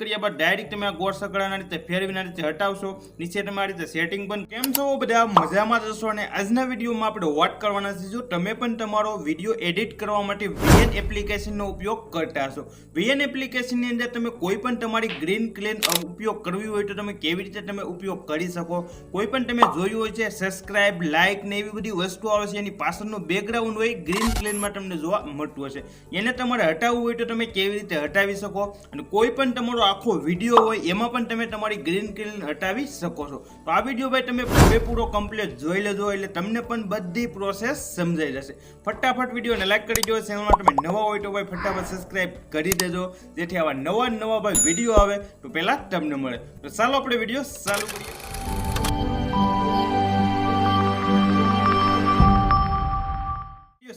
કર્યા બાદ ડાયરેક્ટ તમે આ ગોળ સકડાના રીતે ફેરવીને રીતે હટાવશો. નીચે તમે રીતે સેટિંગ પણ કેમ છો? બધા મજામાં જશો અને આજના વિડીયોમાં આપણે વોટ કરવાના છે તમે પણ તમારો વીડિયો એડિટ કરવા માટે વીએન એપ્લિકેશનનો ઉપયોગ કરતા હશો. વીએન એપ્લિકેશનની અંદર તમે કોઈ પણ તમારી ગ્રીન ક્લીન ઉપયોગ કરવી હોય તો તમે કેવી રીતે તમે ઉપયોગ કરી શકો? કોઈ પણ તમે જોયું હોય છે સબસ્ક્રાઇબ લાઇક ને એવી બધી વસ્તુ આવે છે, એની પાછળનું બેકગ્રાઉન્ડ હોય ગ્રીન ક્લીનમાં તમને જોવા મળતું હશે. એને તમારે હટાવવું હોય તો તમે કેવી રીતે હટાવી શકો? અને કોઈ પણ તમારો આખો વીડિયો હોય, એમાં પણ તમે તમારી ગ્રીન ક્લીન હટાવી શકો છો. તો આ વીડિયો ભાઈ તમે પૂરેપૂરો કમ્પ્લીટ જોઈ લેજો, એટલે તમને પણ બધી પ્રોસેસ સમજાઈ જશે. ફટાફટ વિડીયોને લાઈક કરી દો ચેનલમાં તમે નવા હોય તો ભાઈ ફટાફટ સબસ્ક્રાઈબ કરી દેજો. જેથી આવા નવા નવા ભાઈ વીડિયો આવે, તો પહેલાં તમને મળે. તો ચાલો આપણે વીડિયો ચાલુ કરીએ.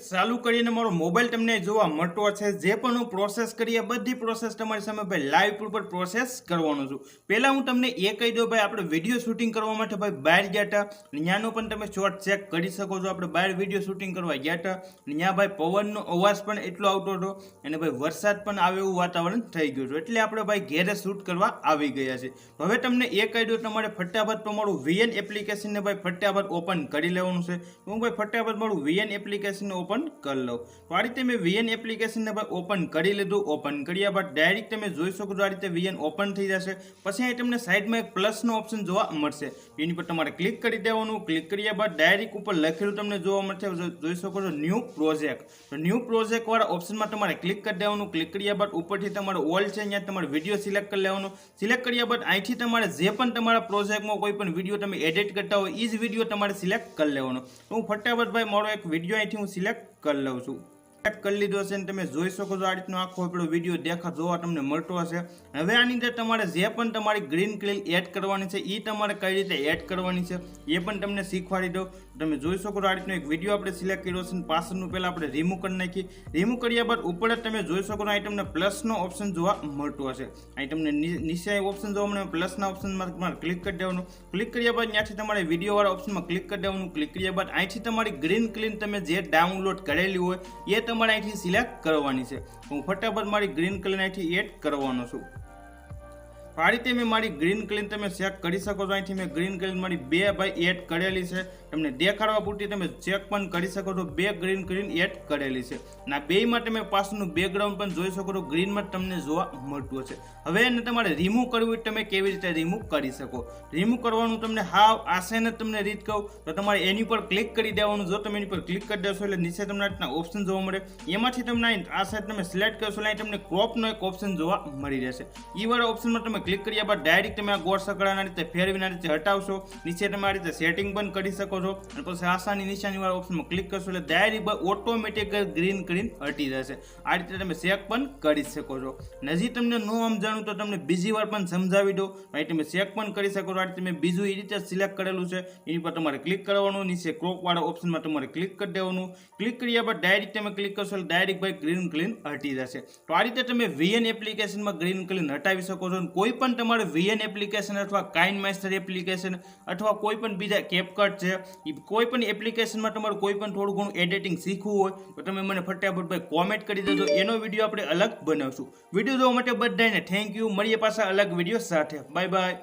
ચાલુ કરીને મારો મોબાઈલ તમને જોવા મળતો છે જે પણ હું પ્રોસેસ કરી એ બધી પ્રોસેસ તમારી સામે ભાઈ લાઈવ ઉપર પ્રોસેસ કરવાનો છું. પહેલાં હું તમને એ કહી દઉં, ભાઈ આપણે વીડિયો શૂટિંગ કરવા માટે ભાઈ બહાર ગયા હતા. ત્યાંનો પણ તમે શોર્ટ ચેક કરી શકો છો. આપણે બહાર વીડિયો શૂટિંગ કરવા ગયા હતા. ત્યાં ભાઈ પવનનો અવાજ પણ એટલો આવતો હતો. અને ભાઈ વરસાદ પણ આવે એવું વાતાવરણ થઈ ગયું હતું. એટલે આપણે ભાઈ ઘેરે શૂટ કરવા આવી ગયા છે હવે તમને એ કહી દઉં, તમારે ફટાફટ તમારું વીએન એપ્લિકેશનને ભાઈ ફટાફટ ઓપન કરી લેવાનું છે. હું ભાઈ ફટાફટ મારું વીએન એપ્લિકેશન ઓપન કરી લઉં તો આ રીતે મેં વીએન એપ્લિકેશનને ભાઈ ઓપન કરી લીધું. ઓપન કર્યા બાદ ડાયરેક્ટ તમે જોઈ શકો છો આ રીતે વીએન ઓપન થઈ જશે. પછી અહીં તમને સાઈડમાં એક પ્લસનો ઓપ્શન જોવા મળશે. એની પર તમારે ક્લિક કરી દેવાનું. ક્લિક કર્યા બાદ ડાયરેક્ટ ઉપર લખેલું તમને જોવા મળશે. જોઈ શકો છો ન્યૂ પ્રોજેક્ટ. તો ન્યૂ પ્રોજેક્ટ વાળા ઓપ્શનમાં તમારે ક્લિક કરી દેવાનું. ક્લિક કર્યા બાદ ઉપરથી તમારે ઓલ છે, અહીંયા તમારે વીડિયો સિલેક્ટ કરી લેવાનો. સિલેક્ટ કર્યા બાદ અહીંથી તમારે જે પણ તમારા પ્રોજેક્ટમાં કોઈ પણ વીડિયો તમે એડિટ કરતા હોય એ જ વીડિયો તમારે સિલેક્ટ કરી લેવાનો. હું ફટાફટ ભાઈ, મારો એક વીડિયો અહીંથી હું સિલેક્ટ કરી લઉં છું સિલેક્ટ કરી લીધો છે અને તમે જોઈ શકો છો આ રીતનો આખો આપણો વીડિયો દેખા જોવા તમને મળતો હશે. હવે આની અંદર તમારે જે પણ તમારી ગ્રીન ક્લિલ એડ કરવાની છે એ તમારે કઈ રીતે એડ કરવાની છે, એ પણ તમને શીખવાડી દઉં. તમે જોઈ શકો છો આ રીતનો એક વીડિયો આપણે સિલેક્ટ કર્યો છે પાછળનું પહેલાં આપણે રિમૂવ કરી નાખી રિમૂવ કર્યા બાદ ઉપર જ તમે જોઈ શકો છો અહીં પ્લસનો ઓપ્શન જોવા મળતો હશે. અહીં તમને નીચે ઓપ્શન જોવા મળે પ્લસના ઓપ્શનમાં ક્લિક કરી દેવાનું. ક્લિક કર્યા બાદ ત્યાંથી તમારે વિડીયોવાળા ઓપ્શનમાં ક્લિક કરી દેવાનું. ક્લિક કર્યા બાદ અહીંથી તમારી ગ્રીન ક્લીન તમે જે ડાઉનલોડ કરેલી હોય, એ તમારે અહીંથી સિલેક્ટ કરવાની છે. હું ફટાફટ મારી ગ્રીન કલર અહીંથી એડ કરવાનો છું. આ રીતે મેં મારી ગ્રીન ક્લીન તમે ચેક કરી શકો છો. અહીંથી મેં ગ્રીન ક્લીન મારી બે ભાઈ એડ કરેલી છે. તમને દેખાડવા પૂરતી તમે ચેક પણ કરી શકો છો. બે ગ્રીન ગ્રીન એડ કરેલી છે. અને આ બે માટે મેં પાછળનું બેકગ્રાઉન્ડ પણ જોઈ શકો છો. ગ્રીનમાં તમને જોવા મળતું હશે. હવે એને તમારે રિમૂવ કરવું તમે કેવી રીતે રિમૂવ કરી શકો? રિમૂવ કરવાનું તમને હાવ આસાન તમને રીત કહું. તો તમારે એની પર ક્લિક કરી દેવાનું. જો તમે એની પર ક્લિક કરી દેશો એટલે નીચે તમને રીતના ઓપ્શન જોવા મળે. એમાંથી તમને આ સાઈડ તમે સિલેક્ટ કરશો એટલે તમને ક્રોપનો એક ઓપ્શન જોવા મળી રહેશે. એ વાળા ઓપ્શનમાં તમે ક્લિક કર્યા બાદ ડાયરેક્ટ તમે આ ગોળ સકડાના રીતે ફેરવીને રીતે હટાવશો. નીચે તમે આ રીતે સેટિંગ પણ કરી શકો છો. અને પછી આસાની નિશાનીવાળા ઓપ્શનમાં ક્લિક કરશો એટલે ડાયરેક્ટ ઓટોમેટિક ગ્રીન કરીને હટી જશે. આ રીતે તમે ચેક પણ કરી શકો છો. નજી તમને ન સમજાણું તો તમને બીજી વાર પણ સમજાવી દો આ તમે ચેક પણ કરી શકો છો. આ રીતે મેં બીજું એ રીતે સિલેક્ટ કરેલું છે. એની પર તમારે ક્લિક કરવાનું, નીચે ક્રોપવાળા ઓપ્શનમાં તમારે ક્લિક કરી દેવાનું. ક્લિક કર્યા બાદ ડાયરેક્ટ તમે ક્લિક કરશો એટલે ડાયરેક્ટ ભાઈ ગ્રીન ક્લીન હટી જશે. તો આ રીતે તમે વીએન એપ્લિકેશનમાં ગ્રીન ક્લીન હટાવી શકો છો. કોઈ પણ તમારે વીએન એપ્લિકેશન અથવા કાઇન માસ્ટર એપ્લિકેશન અથવા કોઈ પણ બીજા કેપકટ છે એ કોઈ પણ એપ્લિકેશનમાં તમારું કોઈ પણ થોડું ઘણું એડિટિંગ શીખવું હોય, તો તમે મને ફટાફટ ભાઈ કોમેન્ટ કરી દેજો. એનો વીડિયો આપણે અલગ બનાવશું. વીડિયો જોવા માટે બધાને થેન્ક યુ મળીએ પાછા અલગ વીડિયો સાથે. Bye bye